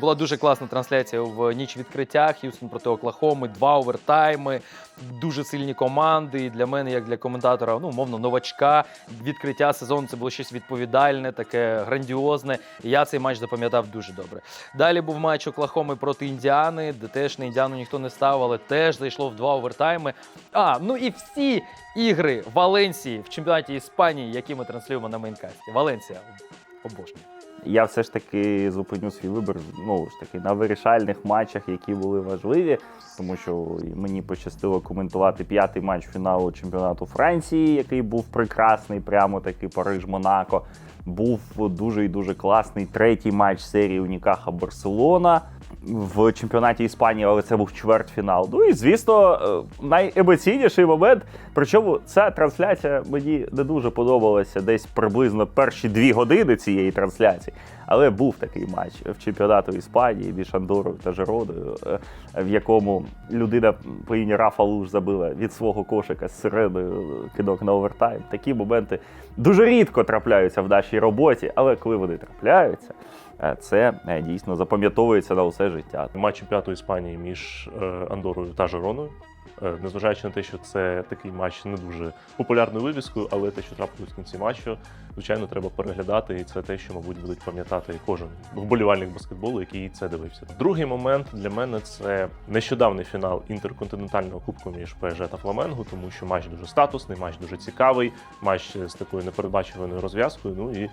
Була дуже класна трансляція в ніч відкриття. Х'юстон проти Оклахоми, два овертайми, дуже сильні команди. І для мене, як для коментатора, ну умовно, новачка. Відкриття сезону це було щось відповідальне, таке грандіозне. І я цей матч запам'ятав дуже добре. Далі був матч Оклахоми проти Індіани, де теж на Індіану ніхто не став, але теж зайшло в два овертайми. А, ну і всі ігри Валенсії в чемпіонаті Іспанії, які ми транслюємо на мейнкасті. Валенсія. Обожнюю. Я все ж таки зупиню свій вибір знову ж таки на вирішальних матчах, які були важливі, тому що мені пощастило коментувати п'ятий матч фіналу чемпіонату Франції, який був прекрасний, прямо таки Париж-Монако. Був дуже і дуже класний третій матч серії Унікаха Барселона в чемпіонаті Іспанії, але це був чвертьфінал. Ну і звісно, е, найемоційніший момент. Причому ця трансляція мені не дуже подобалася десь приблизно перші дві години цієї трансляції. Але був такий матч в чемпіонату Іспанії між Андорою та Жеродою, е, в якому людина по імені Рафа Луж забила від свого кошика з сиреною кидок на овертайм. Такі моменти дуже рідко трапляються в нашій роботі, але коли вони трапляються, це е, дійсно запам'ятовується на усе життя. матч чемпіонату Іспанії між е, Андорою та Жероною. Е, Незважаючи на те, що це такий матч не дуже популярною вивіскою, але те, що трапилось в кінці матчу, звичайно, треба переглядати, і це те, що, мабуть, будуть пам'ятати кожен вболівальник баскетболу, який це дивився. Другий момент для мене це нещодавний фінал інтерконтинентального кубку між ПСЖ та Фламенго, тому що матч дуже статусний, матч дуже цікавий, матч з такою непередбачуваною розв'язкою. Ну і е,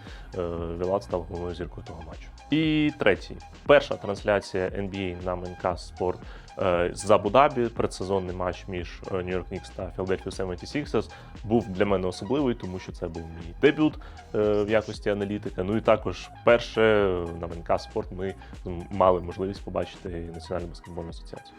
Вілат став головною зіркою того матчу. І третій перша трансляція NBA на Менкас Спорт з Абу-Дабі, предсезонний матч між Нью-Йорк Нікс Knicks та Philadelphia 76ers був для мене особливий, тому що це був мій дебют е, в якості аналітика. Ну і також перше на ВНК Спорт ми мали можливість побачити Національну баскетбольну асоціацію.